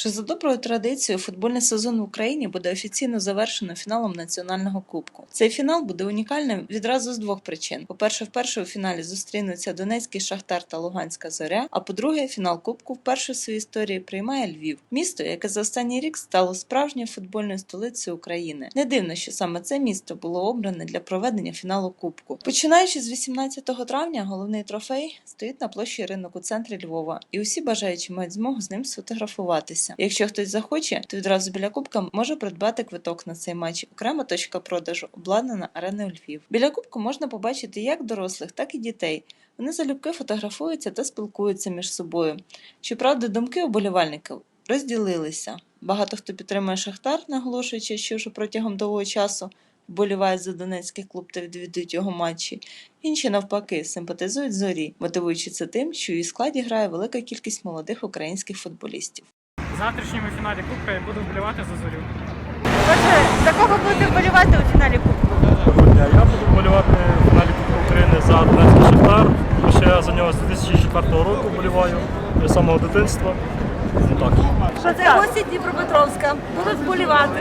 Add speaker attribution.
Speaker 1: Що за доброю традицією футбольний сезон в Україні буде офіційно завершено фіналом національного кубку. Цей фінал буде унікальним відразу з двох причин: по-перше, вперше у фіналі зустрінуться Донецький Шахтар та Луганська Зоря. А по-друге, фінал кубку вперше в своїй історії приймає Львів, місто, яке за останній рік стало справжньою футбольною столицею України. Не дивно, що саме це місто було обране для проведення фіналу кубку. Починаючи з 18 травня, головний трофей стоїть на площі ринок у центрі Львова, і усі бажаючі мають змогу з ним сфотографуватися. Якщо хтось захоче, то відразу біля кубка може придбати квиток на цей матч. Окрема точка продажу обладнана ареною Львів. Біля кубку можна побачити як дорослих, так і дітей. Вони залюбки фотографуються та спілкуються між собою. Щоправда, думки уболівальників розділилися. Багато хто підтримує Шахтар, наголошуючи, що вже протягом довгого часу вболівають за донецький клуб та відвідують його матчі. Інші навпаки симпатизують зорі, мотивуючи це тим, що у її складі грає велика кількість молодих українських футболістів.
Speaker 2: Завтрашньому фіналі Кубка я буду вболівати за зорю.
Speaker 3: Отже, за кого будете вболівати у фіналі Кубку?
Speaker 4: Доброго дня. Я буду вболівати в фіналі Кубку України за Донецький Шахтар. Тому що я за нього з 2004 року вболіваю з самого дитинства. Ну так.
Speaker 3: Що це гості Дніпропетровська. Будуть вболівати.